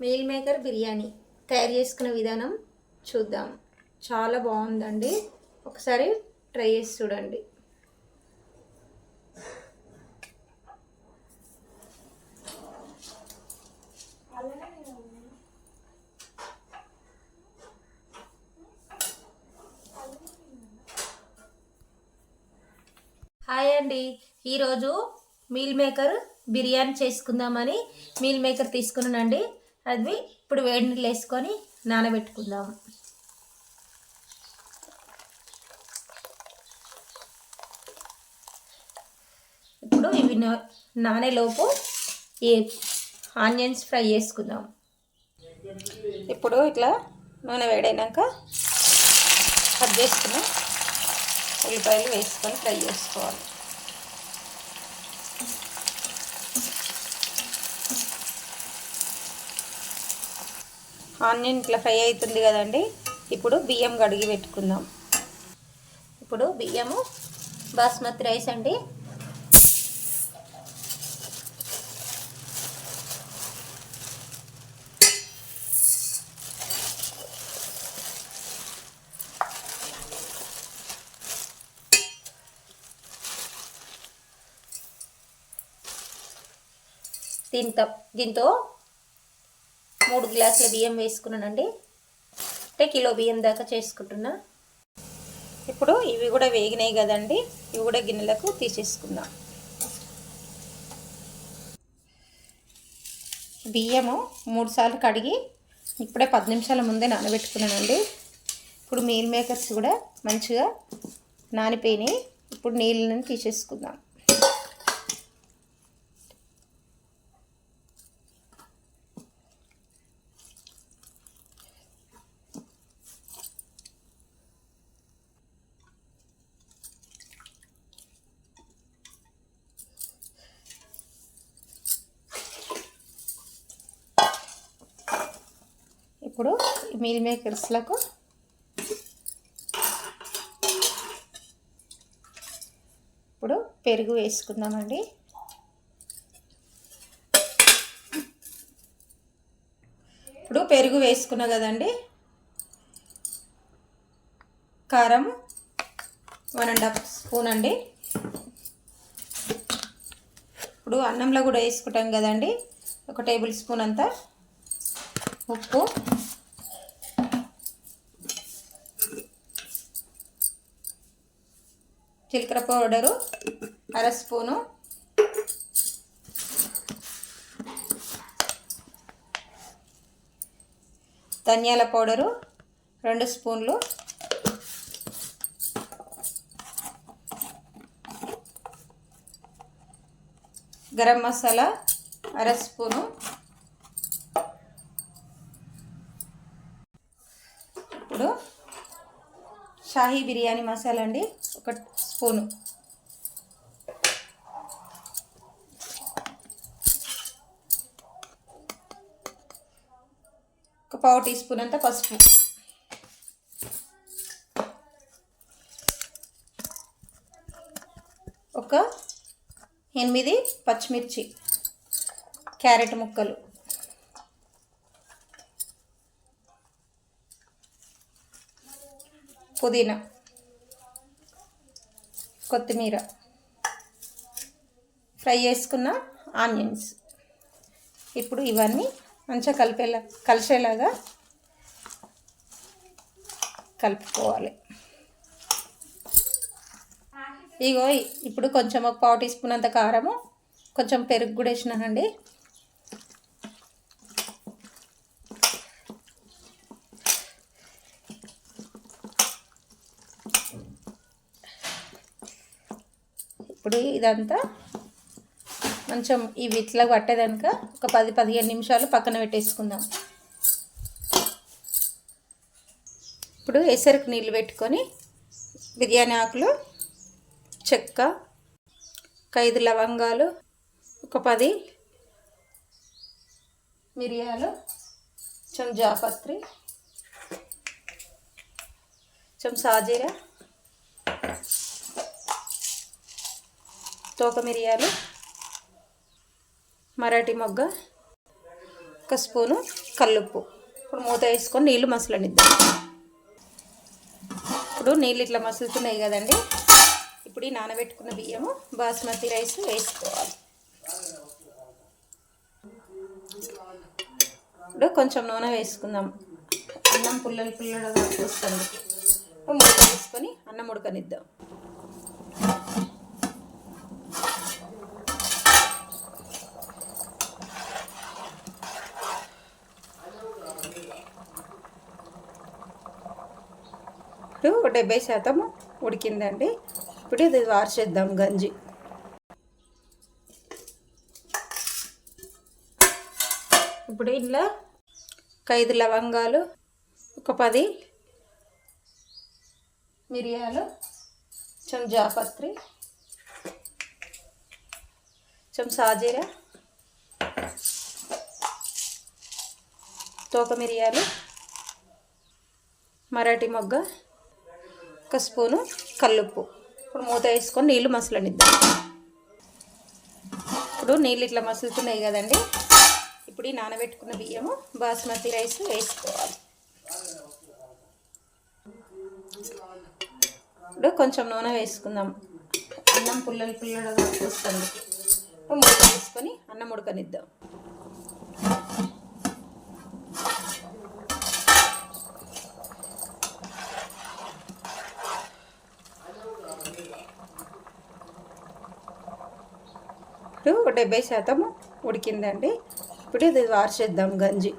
Meal maker biryani తయారు చేసుకునే విధానం చూద్దాం. చాలా బాగుందండి. ఒకసారి ట్రై చేసి చూడండి. హాయ్ అండి. ఈరోజు మీల్ మేకర్ బిర్యానీ చేసుకుందామని మీల్ మేకర్ తీసుకున్నానండి. అది ఇప్పుడు వేడి నీళ్ళు వేసుకొని నానబెట్టుకుందాం. ఇప్పుడు ఇవి నా- నానేలోపు ఈ ఆనియన్స్ ఫ్రై చేసుకుందాం. ఇప్పుడు ఇట్లా నూనె వేడైనాక కట్ చేసుకుని ఉల్లిపాయలు వేసుకొని ఫ్రై చేసుకోవాలి. ఆనియన్ ఇట్లా ఫ్రై అవుతుంది కదండి. ఇప్పుడు బియ్యం కడిగి పెట్టుకుందాం. ఇప్పుడు బియ్యము బాస్మతి రైస్ అండి. దీంతో దీంతో మూడు గ్లాసుల బియ్యం వేసుకున్నానండి. అంటే కిలో బియ్యం దాకా చేసుకుంటున్నా. ఇప్పుడు ఇవి కూడా వేగినాయి కదండి. ఇవి కూడా గిన్నెలకు తీసేసుకుందాం. బియ్యము మూడు సార్లు కడిగి ఇప్పుడే పది నిమిషాల ముందే నానబెట్టుకున్నానండి. ఇప్పుడు మీల్ మేకర్స్ కూడా మంచిగా నానిపోయినాయి. ఇప్పుడు నీళ్ళని తీసేసుకుందాం ఇప్పుడు ఈ మీల్ మేకర్స్లకు. ఇప్పుడు పెరుగు వేసుకుందామండి. ఇప్పుడు పెరుగు వేసుకున్నా కదండి. కారం వన్ అండ్ హాఫ్ స్పూన్ అండి. ఇప్పుడు అన్నంలో కూడా వేసుకుంటాం కదండి. ఒక టేబుల్ స్పూన్ అంతా ఉప్పు. జీలకర్ర పౌడరు అర స్పూను. ధనియాల పౌడరు రెండు స్పూన్లు. గరం మసాలా అర స్పూను. ఇప్పుడు షాహీ బిర్యానీ మసాలా అండి. ఒక స్పూను ఒక పావు టీ స్పూన్ అంత పసుపు. ఒక ఎనిమిది పచ్చిమిర్చి క్యారెట్ ముక్కలు. పుదీనా. కొత్తిమీర. ఫ్రై చేసుకున్న ఆనియన్స్. ఇప్పుడు ఇవన్నీ మంచిగా కలిపేలా కలిసేలాగా కలుపుకోవాలి. ఇగో ఇప్పుడు కొంచెం ఒక పావు టీ స్పూన్ అంత కారము కొంచెం పెరుగు కూడా వేసినానండి. ఇప్పుడు ఇదంతా కొంచెం ఇవి ఇట్లా పట్టేదాక ఒక పది పదిహేను నిమిషాలు పక్కన పెట్టేసుకుందాం. ఇప్పుడు ఎసరుకు నీళ్ళు పెట్టుకొని బిర్యానీ ఆకులు చెక్క ఒక ఐదు లవంగాలు ఒక పది మిరియాలు కొంచెం జాపత్రి కొంచెం సాజీరా తోక మిరియాలు మరాఠీ మొగ్గ ఒక స్పూను కల్లుప్పు. ఇప్పుడు మూత వేసుకొని నీళ్ళు మసలనిద్దాం. ఇప్పుడు నీళ్ళు ఇట్లా మసులుతున్నాయి కదండి. ఇప్పుడు ఈ నానబెట్టుకున్న బియ్యము బాస్మతి రైస్ వేసుకోవాలి. ఇప్పుడు కొంచెం నూనె వేసుకుందాం. అన్నం పుల్లలు పుల్లలుగా వస్తుంది. మూత వేసుకొని అన్నం ఉడకనిద్దాం. ఇప్పుడు డెబ్బై శాతం ఉడికిందండి. ఇప్పుడు ఇది వార్చేద్దాం గంజి. ఇప్పుడు ఇంట్లో ఒక ఐదు లవంగాలు ఒక పది మిరియాలు కొంచెం జాపత్రి కొంచెం సాజీర తోక మిరియాలు మరాఠీ మొగ్గ ఒక స్పూను కల్లుప్పు. ఇప్పుడు మూత వేసుకొని నీళ్ళు మసలనిద్దాం. ఇప్పుడు నీళ్ళు ఇట్లా మసులుతున్నాయి కదండి. ఇప్పుడు ఈ నానబెట్టుకున్న బియ్యము బాస్మతి రైస్ వేసుకోవాలి. ఇప్పుడు కొంచెం నూనె వేసుకుందాం. అన్నం పుల్లలు పుల్లలుగా వస్తుంది. ఇప్పుడు మూత వేసుకొని అన్నం ఉడకనిద్దాం. ఇప్పుడు డెబ్బై శాతం ఉడికిందండి. ఇప్పుడు ఇది వార్చేద్దాం గంజి.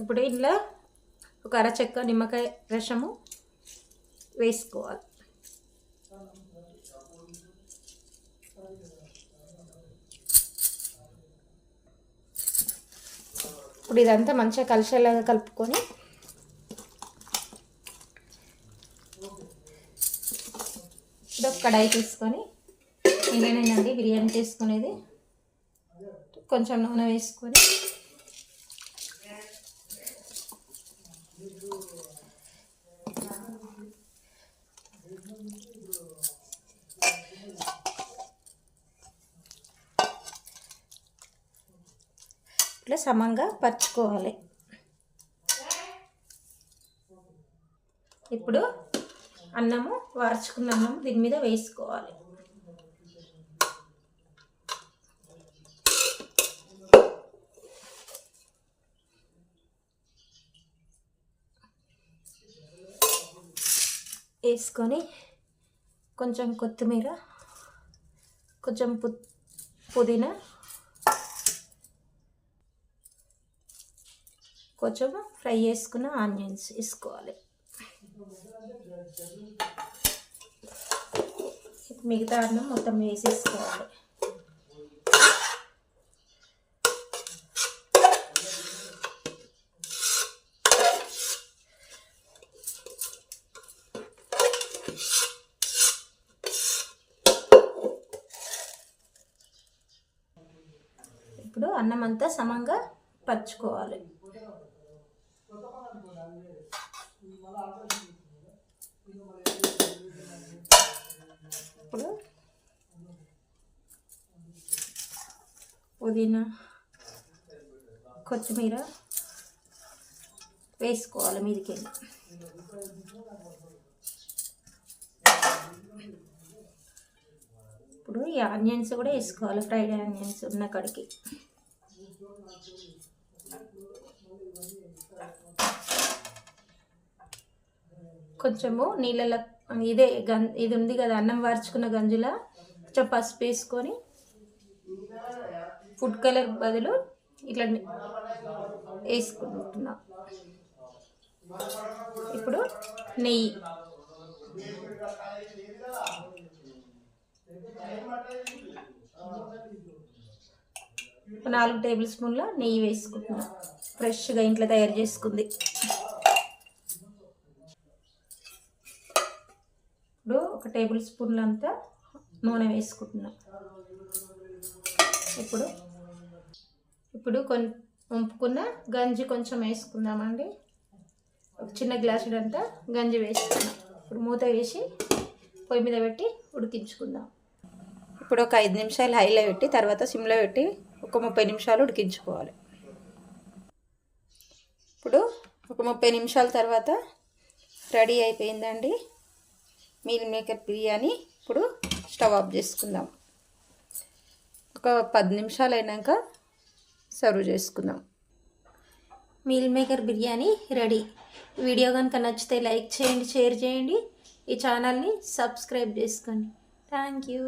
ఇప్పుడు ఇంట్లో ఒక అరచెక్క నిమ్మకాయ రసము వేసుకోవాలి. ఇప్పుడు ఇదంతా మంచిగా కలిసేలాగా కలుపుకొని ఇప్పుడు ఒక కడాయి తీసుకొని ఇదేనండి బిర్యానీ చేసుకునేది కొంచెం నూనె వేసుకొని. ఇట్లా సమంగా పరుచుకోవాలి. ఇప్పుడు అన్నము వార్చుకున్న అన్నము దీని మీద వేసుకోవాలి. వేసుకొని కొంచెం కొత్తిమీర కొంచెం పు పుదీనా కొంచెం ఫ్రై చేసుకున్న ఆనియన్స్ వేసుకోవాలి. మిగతా అన్నం మొత్తం వేసేసుకోవాలి. ఇప్పుడు అన్నం అంతా సమంగా పరుచుకోవాలి. ఇప్పుడు పుదీనా కొత్తిమీర వేసుకోవాలి మీదకి ఇప్పుడు ఈ ఆనియన్స్ కూడా వేసుకోవాలి ఫ్రైడ్ ఆనియన్స్ ఉన్న కడికి. కొంచెము నీళ్ళలో ఇదే గం ఇది ఉంది కదా అన్నం వార్చుకున్న గంజుల కొంచెం పసుపు వేసుకొని ఫుడ్ కలర్ బదులు ఇట్లా వేసుకుంటున్నా. ఇప్పుడు నెయ్యి. నాలుగు టేబుల్ స్పూన్ల నెయ్యి వేసుకుంటున్నా. ఫ్రెష్గా ఇంట్లో తయారు చేసుకుంది ఇప్పుడు ఒక టేబుల్ స్పూన్లంతా నూనె వేసుకుంటున్నా. ఇప్పుడు ఇప్పుడు కొన్ని వంపుకున్న గంజి కొంచెం వేసుకుందామండి. ఒక చిన్న గ్లాసుడు అంతా గంజి వేసుకున్నాం. ఇప్పుడు మూత వేసి పొయ్యి మీద పెట్టి ఉడికించుకుందాం. ఇప్పుడు ఒక ఐదు నిమిషాలు హైలో పెట్టి తర్వాత సిమ్లో పెట్టి ఒక ముప్పై నిమిషాలు ఉడికించుకోవాలి. ఇప్పుడు ఒక ముప్పై నిమిషాల తర్వాత రెడీ అయిపోయిందండి. మీల్ మేకర్ బిర్యానీ ఇప్పుడు స్టవ్ ఆఫ్ చేసుకుందాం. ఒక పది నిమిషాలు అయినాక సర్వ్ చేసుకుందాం. Meal maker biryani ready. Video కనుక నచ్చితే లైక్ చేయండి షేర్ చేయండి. ఈ ఛానల్ని సబ్స్క్రైబ్ చేసుకోండి. Thank you.